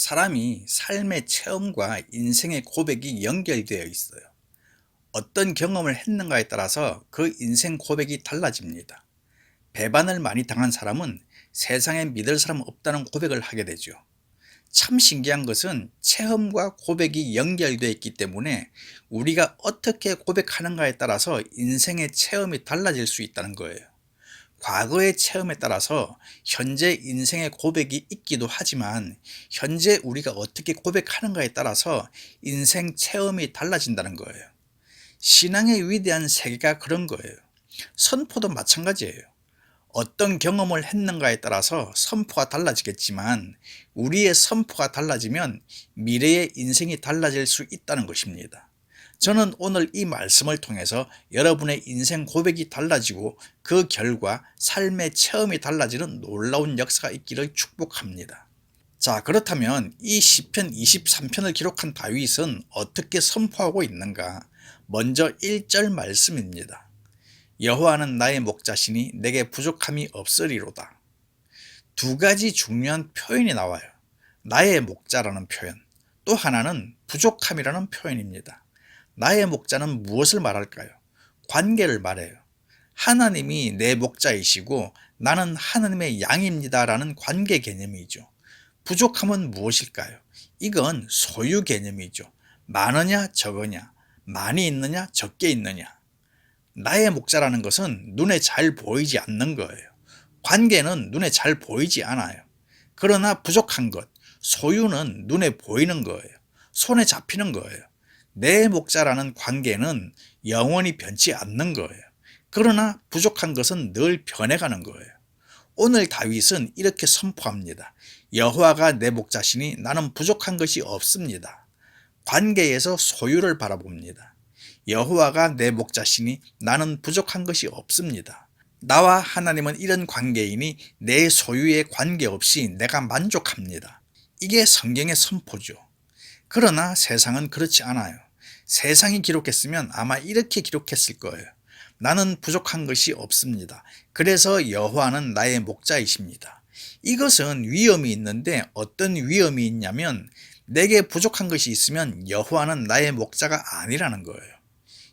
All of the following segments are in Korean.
사람이 삶의 체험과 인생의 고백이 연결되어 있어요. 어떤 경험을 했는가에 따라서 그 인생 고백이 달라집니다. 배반을 많이 당한 사람은 세상에 믿을 사람 없다는 고백을 하게 되죠. 참 신기한 것은 체험과 고백이 연결되어 있기 때문에 우리가 어떻게 고백하는가에 따라서 인생의 체험이 달라질 수 있다는 거예요. 과거의 체험에 따라서 현재 인생의 고백이 있기도 하지만 현재 우리가 어떻게 고백하는가에 따라서 인생 체험이 달라진다는 거예요. 신앙의 위대한 세계가 그런 거예요. 선포도 마찬가지예요. 어떤 경험을 했는가에 따라서 선포가 달라지겠지만 우리의 선포가 달라지면 미래의 인생이 달라질 수 있다는 것입니다. 저는 오늘 이 말씀을 통해서 여러분의 인생 고백이 달라지고 그 결과 삶의 체험이 달라지는 놀라운 역사가 있기를 축복합니다. 자, 그렇다면 이 시편 23편을 기록한 다윗은 어떻게 선포하고 있는가? 먼저 1절 말씀입니다. 여호와는 나의 목자시니 내게 부족함이 없으리로다. 두 가지 중요한 표현이 나와요. 나의 목자라는 표현, 또 하나는 부족함이라는 표현입니다. 나의 목자는 무엇을 말할까요? 관계를 말해요. 하나님이 내 목자이시고 나는 하나님의 양입니다라는 관계 개념이죠. 부족함은 무엇일까요? 이건 소유 개념이죠. 많으냐 적으냐, 많이 있느냐 적게 있느냐. 나의 목자라는 것은 눈에 잘 보이지 않는 거예요. 관계는 눈에 잘 보이지 않아요. 그러나 부족한 것, 소유는 눈에 보이는 거예요. 손에 잡히는 거예요. 내 목자라는 관계는 영원히 변치 않는 거예요. 그러나 부족한 것은 늘 변해가는 거예요. 오늘 다윗은 이렇게 선포합니다. 여호와가 내 목자시니 나는 부족한 것이 없습니다. 관계에서 소유를 바라봅니다. 여호와가 내 목자시니 나는 부족한 것이 없습니다. 나와 하나님은 이런 관계이니 내 소유에 관계없이 내가 만족합니다. 이게 성경의 선포죠. 그러나 세상은 그렇지 않아요. 세상이 기록했으면 아마 이렇게 기록했을 거예요. 나는 부족한 것이 없습니다. 그래서 여호와는 나의 목자이십니다. 이것은 위험이 있는데 어떤 위험이 있냐면 내게 부족한 것이 있으면 여호와는 나의 목자가 아니라는 거예요.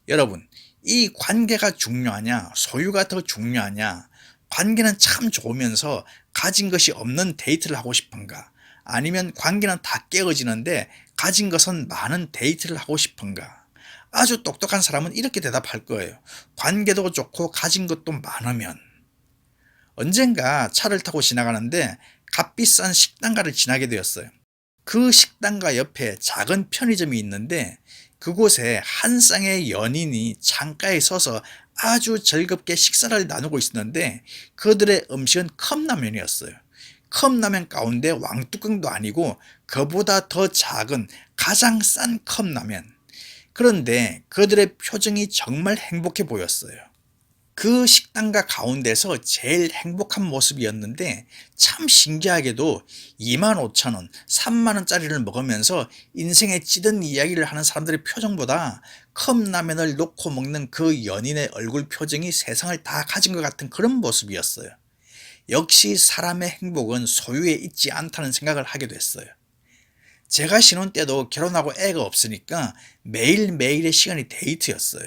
여러분, 이 관계가 중요하냐, 소유가 더 중요하냐, 관계는 참 좋으면서 가진 것이 없는 데이트를 하고 싶은가, 아니면 관계는 다 깨어지는데 가진 것은 많은 데이트를 하고 싶은가? 아주 똑똑한 사람은 이렇게 대답할 거예요. 관계도 좋고 가진 것도 많으면. 언젠가 차를 타고 지나가는데 값비싼 식당가를 지나게 되었어요. 그 식당가 옆에 작은 편의점이 있는데 그곳에 한 쌍의 연인이 창가에 서서 아주 즐겁게 식사를 나누고 있었는데 그들의 음식은 컵라면이었어요. 컵라면 가운데 왕뚜껑도 아니고 그보다 더 작은 가장 싼 컵라면. 그런데 그들의 표정이 정말 행복해 보였어요. 그 식당가 가운데서 제일 행복한 모습이었는데 참 신기하게도 2만 5천 원, 3만 원짜리를 먹으면서 인생에 찌든 이야기를 하는 사람들의 표정보다 컵라면을 놓고 먹는 그 연인의 얼굴 표정이 세상을 다 가진 것 같은 그런 모습이었어요. 역시 사람의 행복은 소유에 있지 않다는 생각을 하게 됐어요. 제가 신혼 때도 결혼하고 애가 없으니까 매일매일의 시간이 데이트였어요.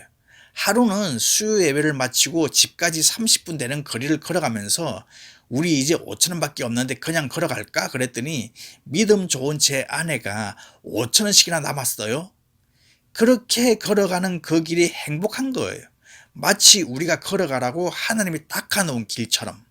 하루는 수요 예배를 마치고 집까지 30분 되는 거리를 걸어가면서 우리 이제 5천 원 밖에 없는데 그냥 걸어갈까? 그랬더니 믿음 좋은 제 아내가 5천 원씩이나 남았어요. 그렇게 걸어가는 그 길이 행복한 거예요. 마치 우리가 걸어가라고 하나님이 닦아놓은 길처럼.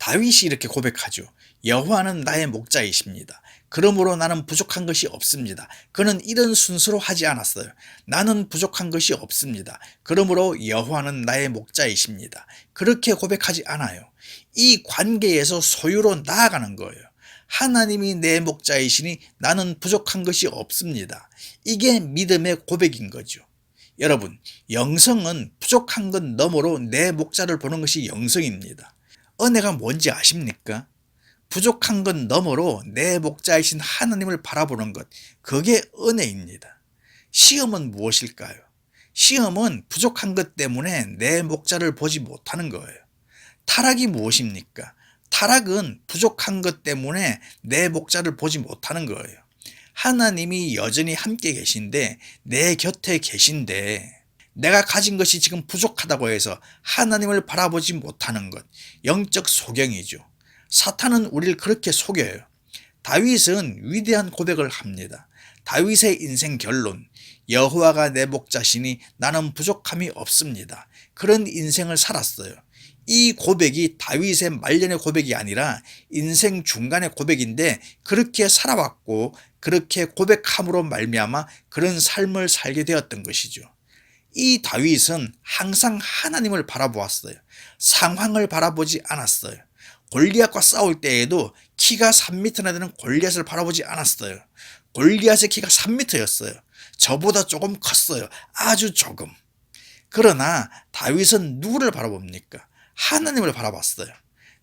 다윗이 이렇게 고백하죠. 여호와는 나의 목자이십니다. 그러므로 나는 부족한 것이 없습니다. 그는 이런 순서로 하지 않았어요. 나는 부족한 것이 없습니다. 그러므로 여호와는 나의 목자이십니다. 그렇게 고백하지 않아요. 이 관계에서 소유로 나아가는 거예요. 하나님이 내 목자이시니 나는 부족한 것이 없습니다. 이게 믿음의 고백인 거죠. 여러분, 영성은 부족한 것 너머로 내 목자를 보는 것이 영성입니다. 은혜가 뭔지 아십니까? 부족한 것 너머로 내 목자이신 하나님을 바라보는 것, 그게 은혜입니다. 시험은 무엇일까요? 시험은 부족한 것 때문에 내 목자를 보지 못하는 거예요. 타락이 무엇입니까? 타락은 부족한 것 때문에 내 목자를 보지 못하는 거예요. 하나님이 여전히 함께 계신데 내 곁에 계신데 내가 가진 것이 지금 부족하다고 해서 하나님을 바라보지 못하는 것 영적 소경이죠. 사탄은 우리를 그렇게 속여요. 다윗은 위대한 고백을 합니다. 다윗의 인생 결론 여호와가 내 목자시니 나는 부족함이 없습니다. 그런 인생을 살았어요. 이 고백이 다윗의 말년의 고백이 아니라 인생 중간의 고백인데 그렇게 살아왔고 그렇게 고백함으로 말미암아 그런 삶을 살게 되었던 것이죠. 이 다윗은 항상 하나님을 바라보았어요. 상황을 바라보지 않았어요. 골리앗과 싸울 때에도 키가 3m나 되는 골리앗을 바라보지 않았어요. 골리앗의 키가 3m였어요. 저보다 조금 컸어요. 아주 조금. 그러나 다윗은 누구를 바라봅니까? 하나님을 바라봤어요.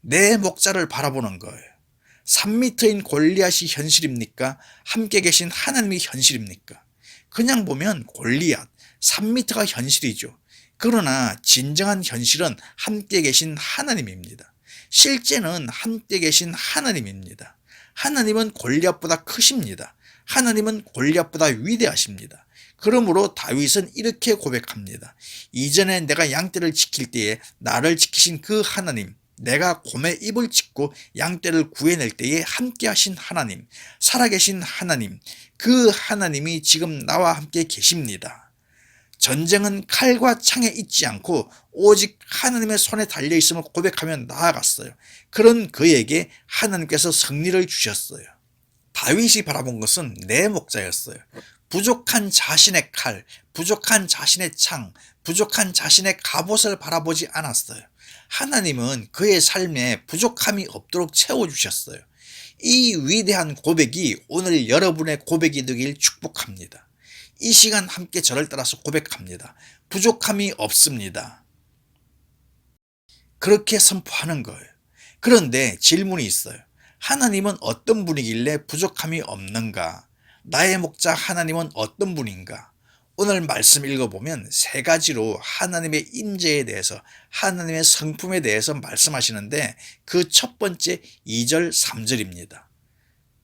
내 목자를 바라보는 거예요. 3m인 골리앗이 현실입니까? 함께 계신 하나님이 현실입니까? 그냥 보면 골리앗 3m가 현실이죠. 그러나 진정한 현실은 함께 계신 하나님입니다. 실제는 함께 계신 하나님입니다. 하나님은 골리앗보다 크십니다. 하나님은 골리앗보다 위대하십니다. 그러므로 다윗은 이렇게 고백합니다. 이전에 내가 양떼를 지킬 때에 나를 지키신 그 하나님, 내가 곰의 입을 찢고 양떼를 구해낼 때에 함께 하신 하나님, 살아계신 하나님, 그 하나님이 지금 나와 함께 계십니다. 전쟁은 칼과 창에 있지 않고 오직 하나님의 손에 달려 있음을 고백하며 나아갔어요. 그런 그에게 하나님께서 승리를 주셨어요. 다윗이 바라본 것은 내 목자였어요. 부족한 자신의 칼, 부족한 자신의 창, 부족한 자신의 갑옷을 바라보지 않았어요. 하나님은 그의 삶에 부족함이 없도록 채워주셨어요. 이 위대한 고백이 오늘 여러분의 고백이 되길 축복합니다. 이 시간 함께 저를 따라서 고백합니다. 부족함이 없습니다. 그렇게 선포하는 거예요. 그런데 질문이 있어요. 하나님은 어떤 분이길래 부족함이 없는가? 나의 목자 하나님은 어떤 분인가? 오늘 말씀 읽어보면 세 가지로 하나님의 임재에 대해서 하나님의 성품에 대해서 말씀하시는데 그 첫 번째 2절 3절입니다.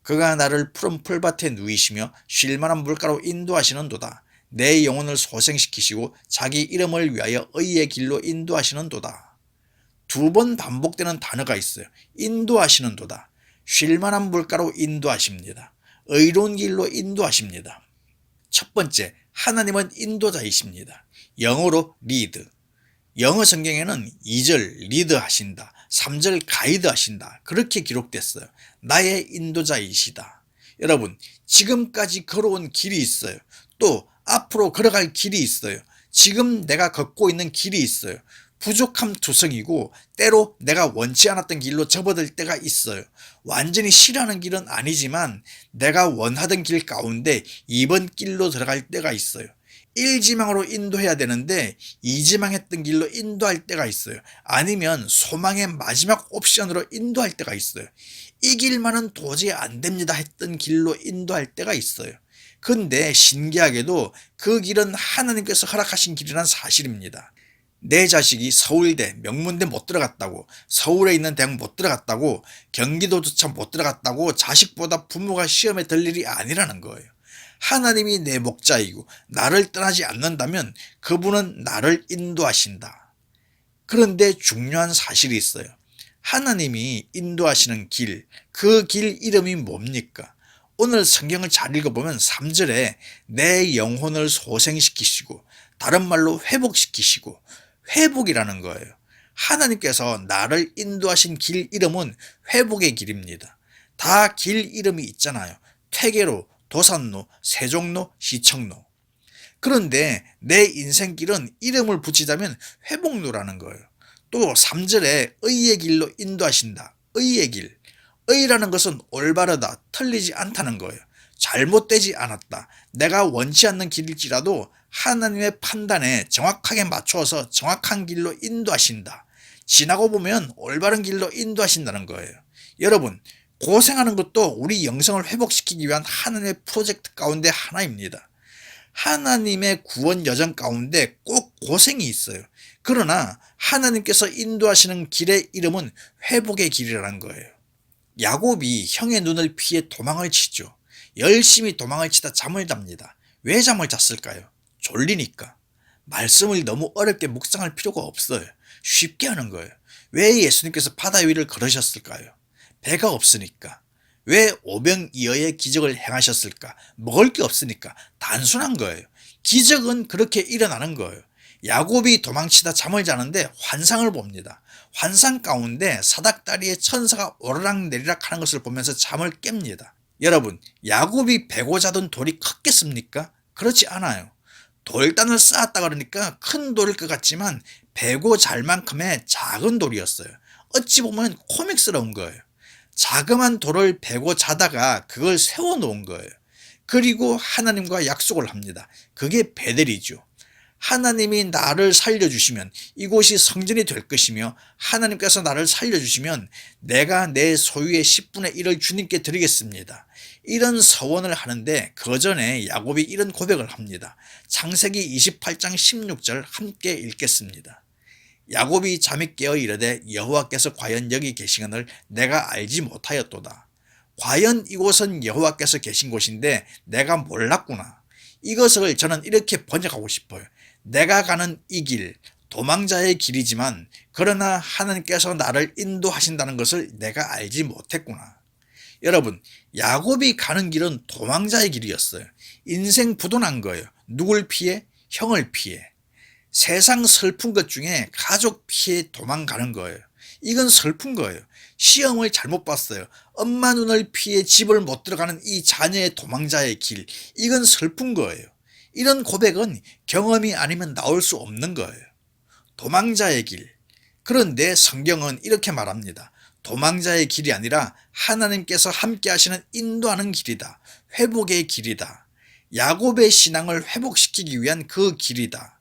그가 나를 푸른 풀밭에 누이시며 쉴만한 물가로 인도하시는도다. 내 영혼을 소생시키시고 자기 이름을 위하여 의의 길로 인도하시는도다. 두 번 반복되는 단어가 있어요. 인도하시는도다. 쉴만한 물가로 인도하십니다. 의로운 길로 인도하십니다. 첫 번째, 하나님은 인도자이십니다. 영어로 리드. 영어 성경에는 2절 리드 하신다. 3절 가이드 하신다. 그렇게 기록됐어요. 나의 인도자이시다. 여러분, 지금까지 걸어온 길이 있어요. 또 앞으로 걸어갈 길이 있어요. 지금 내가 걷고 있는 길이 있어요. 부족함 투성이고 때로 내가 원치 않았던 길로 접어들 때가 있어요. 완전히 싫어하는 길은 아니지만 내가 원하던 길 가운데 이번 길로 들어갈 때가 있어요. 1지망으로 인도해야 되는데 2지망했던 길로 인도할 때가 있어요. 아니면 소망의 마지막 옵션으로 인도할 때가 있어요. 이 길만은 도저히 안 됩니다 했던 길로 인도할 때가 있어요. 근데 신기하게도 그 길은 하나님께서 허락하신 길이란 사실입니다. 내 자식이 서울대, 명문대 못 들어갔다고, 서울에 있는 대학 못 들어갔다고, 경기도조차 못 들어갔다고 자식보다 부모가 시험에 들 일이 아니라는 거예요. 하나님이 내 목자이고 나를 떠나지 않는다면 그분은 나를 인도하신다. 그런데 중요한 사실이 있어요. 하나님이 인도하시는 길, 그 길 이름이 뭡니까? 오늘 성경을 잘 읽어보면 3절에 내 영혼을 소생시키시고 다른 말로 회복시키시고 회복이라는 거예요. 하나님께서 나를 인도하신 길 이름은 회복의 길입니다. 다 길 이름이 있잖아요. 퇴계로, 도산로, 세종로, 시청로. 그런데 내 인생길은 이름을 붙이자면 회복로라는 거예요. 또 3절에 의의 길로 인도하신다. 의의 길. 의라는 것은 올바르다, 틀리지 않다는 거예요. 잘못되지 않았다. 내가 원치 않는 길일지라도 하나님의 판단에 정확하게 맞추어서 정확한 길로 인도하신다. 지나고 보면 올바른 길로 인도하신다는 거예요. 여러분, 고생하는 것도 우리 영성을 회복시키기 위한 하나님의 프로젝트 가운데 하나입니다. 하나님의 구원 여정 가운데 꼭 고생이 있어요. 그러나 하나님께서 인도하시는 길의 이름은 회복의 길이라는 거예요. 야곱이 형의 눈을 피해 도망을 치죠. 열심히 도망을 치다 잠을 잡니다. 왜 잠을 잤을까요? 졸리니까. 말씀을 너무 어렵게 묵상할 필요가 없어요. 쉽게 하는 거예요. 왜 예수님께서 바다 위를 걸으셨을까요? 배가 없으니까. 왜 오병이어의 기적을 행하셨을까? 먹을 게 없으니까. 단순한 거예요. 기적은 그렇게 일어나는 거예요. 야곱이 도망치다 잠을 자는데 환상을 봅니다. 환상 가운데 사닥다리에 천사가 오르락 내리락 하는 것을 보면서 잠을 깹니다. 여러분, 야곱이 베고 자던 돌이 컸겠습니까? 그렇지 않아요. 돌단을 쌓았다 그러니까 큰 돌일 것 같지만 베고 잘 만큼의 작은 돌이었어요. 어찌 보면 코믹스러운 거예요. 자그만 돌을 베고 자다가 그걸 세워 놓은 거예요. 그리고 하나님과 약속을 합니다. 그게 베델이죠. 하나님이 나를 살려주시면 이곳이 성전이 될 것이며 하나님께서 나를 살려주시면 내가 내 소유의 10분의 1을 주님께 드리겠습니다. 이런 서원을 하는데 그 전에 야곱이 이런 고백을 합니다. 창세기 28장 16절 함께 읽겠습니다. 야곱이 잠이 깨어 이르되 여호와께서 과연 여기 계시거늘 내가 알지 못하였도다. 과연 이곳은 여호와께서 계신 곳인데 내가 몰랐구나. 이것을 저는 이렇게 번역하고 싶어요. 내가 가는 이 길, 도망자의 길이지만 그러나 하나님께서 나를 인도하신다는 것을 내가 알지 못했구나. 여러분, 야곱이 가는 길은 도망자의 길이었어요. 인생 부도난 거예요. 누굴 피해? 형을 피해. 세상 슬픈 것 중에 가족 피해 도망가는 거예요. 이건 슬픈 거예요. 시험을 잘못 봤어요. 엄마 눈을 피해 집을 못 들어가는 이 자녀의 도망자의 길. 이건 슬픈 거예요. 이런 고백은 경험이 아니면 나올 수 없는 거예요. 도망자의 길. 그런데 성경은 이렇게 말합니다. 도망자의 길이 아니라 하나님께서 함께 하시는 인도하는 길이다. 회복의 길이다. 야곱의 신앙을 회복시키기 위한 그 길이다.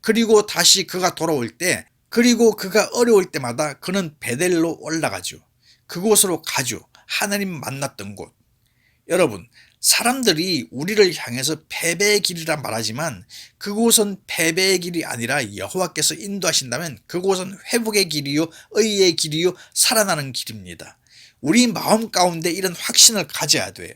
그리고 다시 그가 돌아올 때, 그리고 그가 어려울 때마다 그는 베델로 올라가죠. 그곳으로 가죠. 하나님 만났던 곳. 여러분, 사람들이 우리를 향해서 패배의 길이라 말하지만 그곳은 패배의 길이 아니라 여호와께서 인도하신다면 그곳은 회복의 길이요 의의 길이요 살아나는 길입니다. 우리 마음 가운데 이런 확신을 가져야 돼요.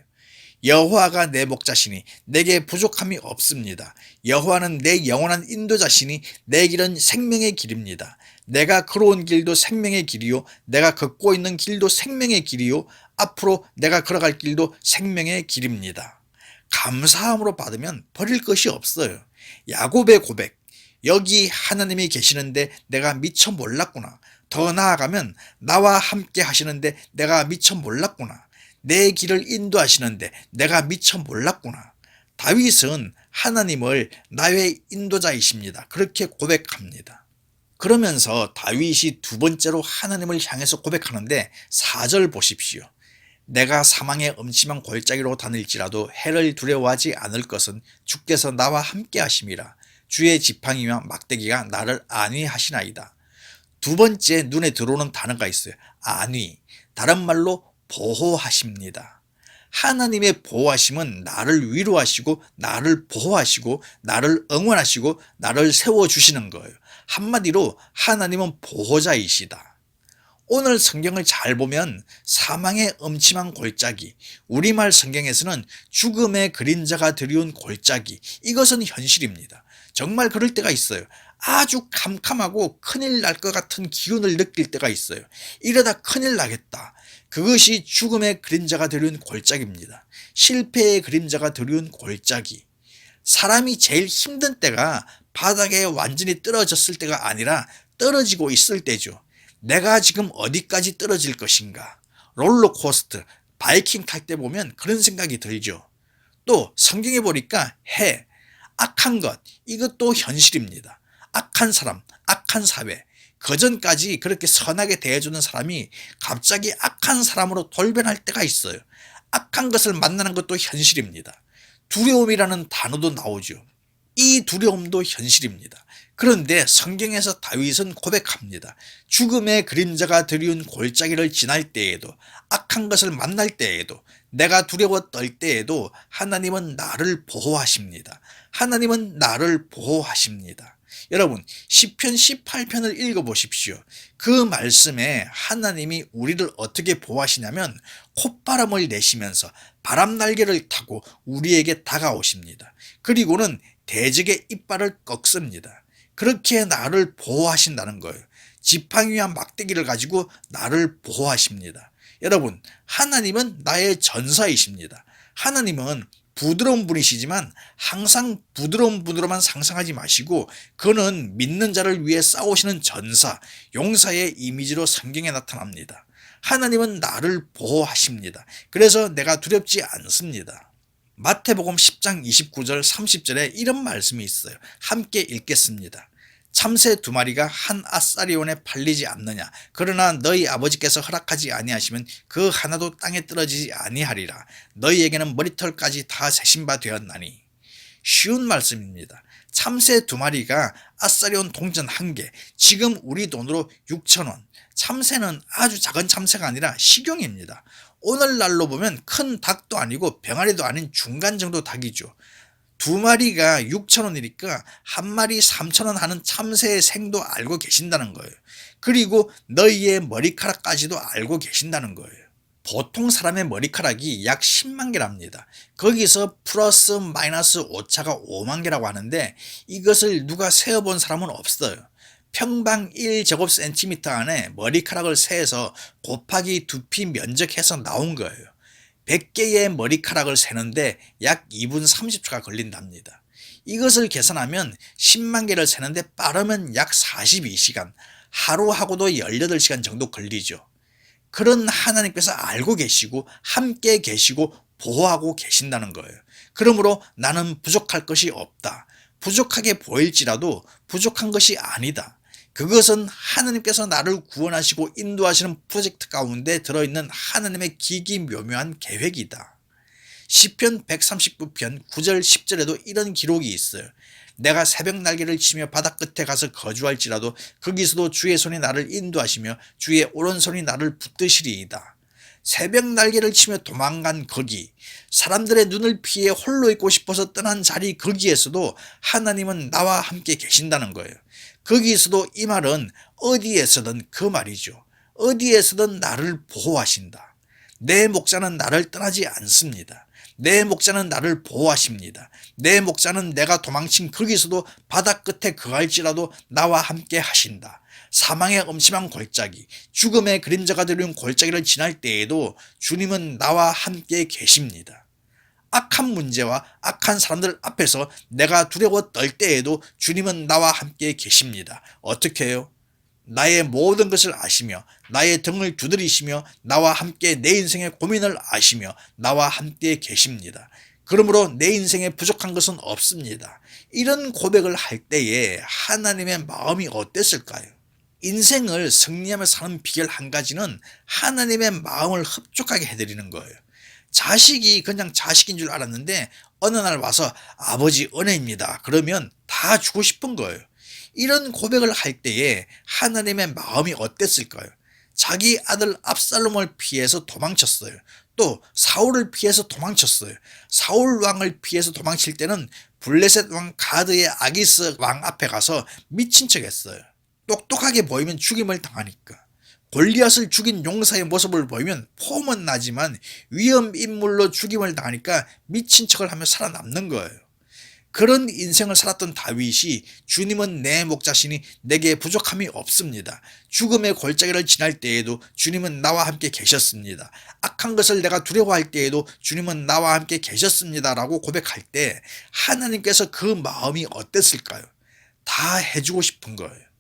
여호와가 내 목자시니 내게 부족함이 없습니다. 여호와는 내 영원한 인도자시니 내 길은 생명의 길입니다. 내가 걸어온 길도 생명의 길이요 내가 걷고 있는 길도 생명의 길이요 앞으로 내가 걸어갈 길도 생명의 길입니다. 감사함으로 받으면 버릴 것이 없어요. 야곱의 고백. 여기 하나님이 계시는데 내가 미처 몰랐구나. 더 나아가면 나와 함께 하시는데 내가 미처 몰랐구나. 내 길을 인도하시는데 내가 미처 몰랐구나. 다윗은 하나님을 나의 인도자이십니다. 그렇게 고백합니다. 그러면서 다윗이 두 번째로 하나님을 향해서 고백하는데 4절 보십시오. 내가 사망의 음침한 골짜기로 다닐지라도 해를 두려워하지 않을 것은 주께서 나와 함께 하심이라 주의 지팡이와 막대기가 나를 안위하시나이다. 두 번째 눈에 들어오는 단어가 있어요. 안위. 다른 말로 보호하십니다. 하나님의 보호하심은 나를 위로하시고 나를 보호하시고 나를 응원하시고 나를 세워주시는 거예요. 한마디로 하나님은 보호자이시다. 오늘 성경을 잘 보면 사망의 음침한 골짜기, 우리말 성경에서는 죽음의 그림자가 드리운 골짜기, 이것은 현실입니다. 정말 그럴 때가 있어요. 아주 캄캄하고 큰일 날 것 같은 기운을 느낄 때가 있어요. 이러다 큰일 나겠다. 그것이 죽음의 그림자가 드리운 골짜기입니다. 실패의 그림자가 드리운 골짜기. 사람이 제일 힘든 때가 바닥에 완전히 떨어졌을 때가 아니라 떨어지고 있을 때죠. 내가 지금 어디까지 떨어질 것인가? 롤러코스터, 바이킹 탈 때 보면 그런 생각이 들죠. 또 성경에 보니까 해, 악한 것, 이것도 현실입니다. 악한 사람, 악한 사회, 그전까지 그렇게 선하게 대해주는 사람이 갑자기 악한 사람으로 돌변할 때가 있어요. 악한 것을 만나는 것도 현실입니다. 두려움이라는 단어도 나오죠. 이 두려움도 현실입니다. 그런데 성경에서 다윗은 고백합니다. 죽음의 그림자가 드리운 골짜기를 지날 때에도 악한 것을 만날 때에도 내가 두려워 떨 때에도 하나님은 나를 보호하십니다. 하나님은 나를 보호하십니다. 여러분, 시편 18편을 읽어 보십시오. 그 말씀에 하나님이 우리를 어떻게 보호하시냐면 콧바람을 내시면서 바람 날개를 타고 우리에게 다가오십니다. 그리고는 대적의 이빨을 꺾습니다. 그렇게 나를 보호하신다는 거예요. 지팡이와 막대기를 가지고 나를 보호하십니다. 여러분, 하나님은 나의 전사이십니다. 하나님은 부드러운 분이시지만 항상 부드러운 분으로만 상상하지 마시고 그는 믿는 자를 위해 싸우시는 전사, 용사의 이미지로 성경에 나타납니다. 하나님은 나를 보호하십니다. 그래서 내가 두렵지 않습니다. 마태복음 10장 29절 30절에 이런 말씀이 있어요. 함께 읽겠습니다. 참새 두 마리가 한 아싸리온에 팔리지 않느냐. 그러나 너희 아버지께서 허락하지 아니하시면 그 하나도 땅에 떨어지지 아니하리라. 너희에게는 머리털까지 다 세신 바 되었나니. 쉬운 말씀입니다. 참새 두 마리가 아싸리온 동전 한 개 지금 우리 돈으로 6천원. 참새는 아주 작은 참새가 아니라 식용입니다. 오늘날로 보면 큰 닭도 아니고 병아리도 아닌 중간 정도 닭이죠 두 마리가 6천원이니까 한 마리 3천원 하는 참새의 생도 알고 계신다는 거예요. 그리고 너희의 머리카락까지도 알고 계신다는 거예요. 보통 사람의 머리카락이 약 10만 개랍니다. 거기서 플러스 마이너스 오차가 5만 개라고 하는데 이것을 누가 세어본 사람은 없어요. 평방 1제곱센티미터 안에 머리카락을 세서 곱하기 두피 면적해서 나온 거예요. 100개의 머리카락을 세는데 약 2분 30초가 걸린답니다. 이것을 계산하면 10만 개를 세는데 빠르면 약 42시간, 하루하고도 18시간 정도 걸리죠. 그런 하나님께서 알고 계시고 함께 계시고 보호하고 계신다는 거예요. 그러므로 나는 부족할 것이 없다. 부족하게 보일지라도 부족한 것이 아니다. 그것은 하나님께서 나를 구원하시고 인도하시는 프로젝트 가운데 들어있는 하나님의 기기묘묘한 계획이다. 시편 139편 9절 10절에도 이런 기록이 있어요. 내가 새벽 날개를 치며 바다 끝에 가서 거주할지라도 거기서도 주의 손이 나를 인도하시며 주의 오른손이 나를 붙드시리이다. 새벽 날개를 치며 도망간 거기, 사람들의 눈을 피해 홀로 있고 싶어서 떠난 자리 거기에서도 하나님은 나와 함께 계신다는 거예요. 거기에서도 이 말은 어디에서든 그 말이죠. 어디에서든 나를 보호하신다. 내 목자는 나를 떠나지 않습니다. 내 목자는 나를 보호하십니다. 내 목자는 내가 도망친 거기서도 바다 끝에 거할지라도 나와 함께 하신다. 사망의 엄심한 골짜기, 죽음의 그림자가 되는 골짜기를 지날 때에도 주님은 나와 함께 계십니다. 악한 문제와 악한 사람들 앞에서 내가 두려워 떨 때에도 주님은 나와 함께 계십니다. 어떻게 해요? 나의 모든 것을 아시며 나의 등을 두드리시며 나와 함께 내 인생의 고민을 아시며 나와 함께 계십니다. 그러므로 내 인생에 부족한 것은 없습니다. 이런 고백을 할 때에 하나님의 마음이 어땠을까요? 인생을 승리하며 사는 비결 한 가지는 하나님의 마음을 흡족하게 해드리는 거예요. 자식이 그냥 자식인 줄 알았는데 어느 날 와서 아버지 은혜입니다. 그러면 다 주고 싶은 거예요. 이런 고백을 할 때에 하나님의 마음이 어땠을까요? 자기 아들 압살롬을 피해서 도망쳤어요. 또 사울을 피해서 도망쳤어요. 사울 왕을 피해서 도망칠 때는 블레셋 왕 가드의 아기스 왕 앞에 가서 미친 척 했어요. 똑똑하게 보이면 죽임을 당하니까. 골리앗을 죽인 용사의 모습을 보이면 폼은 나지만 위험 인물로 죽임을 당하니까 미친 척을 하며 살아남는 거예요. 그런 인생을 살았던 다윗이 주님은 내 목자시니 내게 부족함이 없습니다. 죽음의 골짜기를 지날 때에도 주님은 나와 함께 계셨습니다. 악한 것을 내가 두려워할 때에도 주님은 나와 함께 계셨습니다. 라고 고백할 때 하나님께서 그 마음이 어땠을까요? 다 해주고 싶은 거예요.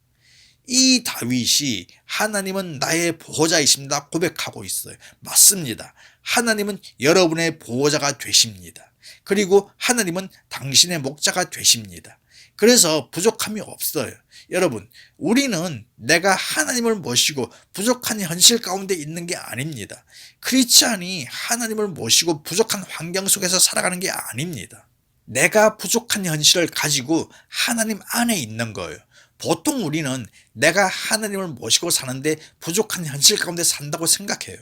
이 다윗이 하나님은 나의 보호자이십니다 고백하고 있어요. 맞습니다. 하나님은 여러분의 보호자가 되십니다. 그리고 하나님은 당신의 목자가 되십니다. 그래서 부족함이 없어요. 여러분, 우리는 내가 하나님을 모시고 부족한 현실 가운데 있는 게 아닙니다. 크리스찬이 하나님을 모시고 부족한 환경 속에서 살아가는 게 아닙니다. 내가 부족한 현실을 가지고 하나님 안에 있는 거예요. 보통 우리는 내가 하나님을 모시고 사는데 부족한 현실 가운데 산다고 생각해요.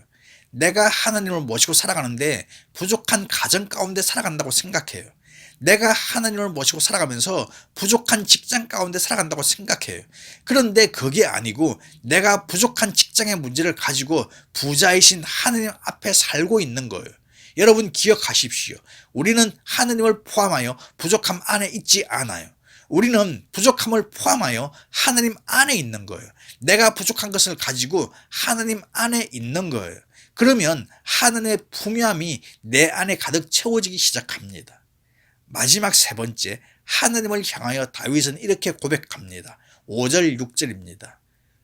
내가 하나님을 모시고 살아가는데 부족한 가정 가운데 살아간다고 생각해요. 내가 하나님을 모시고 살아가면서 부족한 직장 가운데 살아간다고 생각해요. 그런데 그게 아니고 내가 부족한 직장의 문제를 가지고 부자이신 하나님 앞에 살고 있는 거예요. 여러분 기억하십시오. 우리는 하나님을 포함하여 부족함 안에 있지 않아요. 우리는 부족함을 포함하여 하나님 안에 있는 거예요. 내가 부족한 것을 가지고 하나님 안에 있는 거예요. 그러면 하나님의 풍요함이 내 안에 가득 채워지기 시작합니다. 마지막 세 번째, 하나님을 향하여 다윗은 이렇게 고백합니다. 5절, 6절입니다.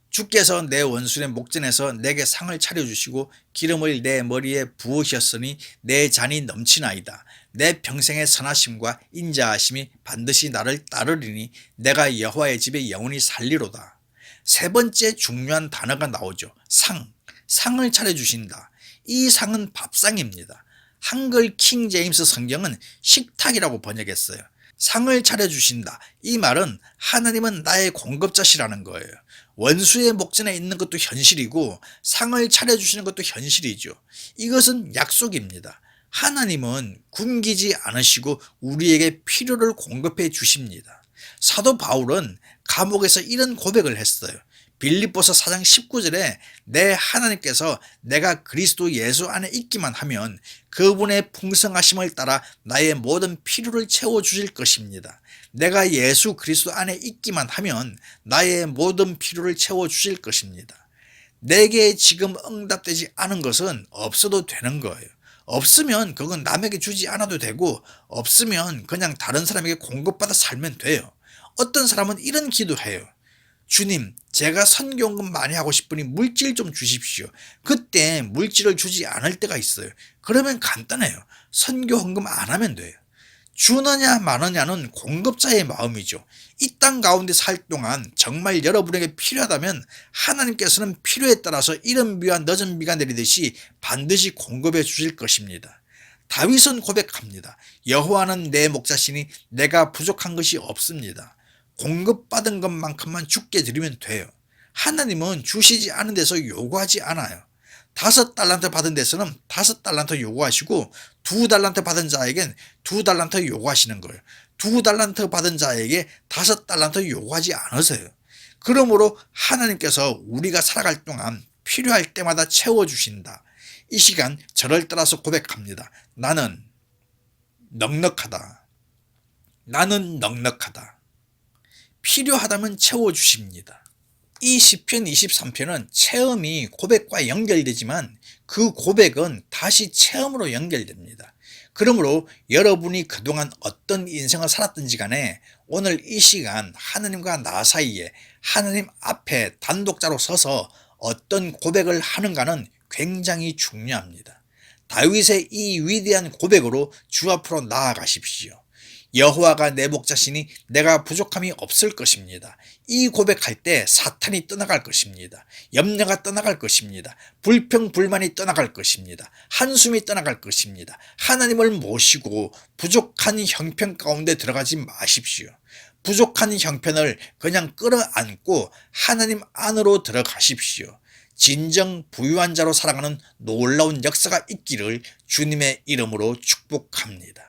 주께서 내 원수의 목전에서 내게 상을 차려주시고 기름을 내 머리에 부으셨으니 내 잔이 넘치나이다. 내 평생의 선하심과 인자하심이 반드시 나를 따르리니 내가 여호와의 집에 영원히 살리로다. 세 번째 중요한 단어가 나오죠. 상. 상을 차려 주신다. 이 상은 밥상입니다. 한글 킹 제임스 성경은 식탁이라고 번역했어요. 상을 차려 주신다. 이 말은 하나님은 나의 공급자시라는 거예요. 원수의 목전에 있는 것도 현실이고 상을 차려 주시는 것도 현실이죠. 이것은 약속입니다. 하나님은 굶기지 않으시고 우리에게 필요를 공급해 주십니다. 사도 바울은 감옥에서 이런 고백을 했어요. 빌립보서 4장 19절에 내 하나님께서 내가 그리스도 예수 안에 있기만 하면 그분의 풍성하심을 따라 나의 모든 필요를 채워 주실 것입니다. 내가 예수 그리스도 안에 있기만 하면 나의 모든 필요를 채워 주실 것입니다. 내게 지금 응답되지 않은 것은 없어도 되는 거예요. 없으면 그건 남에게 주지 않아도 되고 없으면 그냥 다른 사람에게 공급받아 살면 돼요. 어떤 사람은 이런 기도해요. 주님, 제가 선교원금 많이 하고 싶으니 물질 좀 주십시오. 그때 물질을 주지 않을 때가 있어요. 그러면 간단해요. 선교 헌금 안 하면 돼요. 주느냐 마느냐는 공급자의 마음이죠. 이 땅 가운데 살 동안 정말 여러분에게 필요하다면 하나님께서는 필요에 따라서 이른 비와 늦은 비가 내리듯이 반드시 공급해 주실 것입니다. 다윗은 고백합니다. 여호와는 내 목자시니 내가 부족한 것이 없습니다. 공급받은 것만큼만 죽게 드리면 돼요. 하나님은 주시지 않은 데서 요구하지 않아요. 다섯 달란트 받은 데서는 다섯 달란트 요구하시고 두 달란트 받은 자에겐 두 달란트 요구하시는 거예요. 두 달란트 받은 자에게 다섯 달란트 요구하지 않으세요. 그러므로 하나님께서 우리가 살아갈 동안 필요할 때마다 채워주신다. 이 시간 저를 따라서 고백합니다. 나는 넉넉하다. 나는 넉넉하다. 필요하다면 채워주십니다. 이 시편 23편은 체험이 고백과 연결되지만 그 고백은 다시 체험으로 연결됩니다. 그러므로 여러분이 그동안 어떤 인생을 살았든지 간에 오늘 이 시간 하나님과 나 사이에 하나님 앞에 단독자로 서서 어떤 고백을 하는가는 굉장히 중요합니다. 다윗의 이 위대한 고백으로 주 앞으로 나아가십시오. 여호와가 내 목자시니 내가 부족함이 없을 것입니다. 이 고백할 때 사탄이 떠나갈 것입니다. 염려가 떠나갈 것입니다. 불평 불만이 떠나갈 것입니다. 한숨이 떠나갈 것입니다. 하나님을 모시고 부족한 형편 가운데 들어가지 마십시오. 부족한 형편을 그냥 끌어안고 하나님 안으로 들어가십시오. 진정 부유한 자로 살아가는 놀라운 역사가 있기를 주님의 이름으로 축복합니다.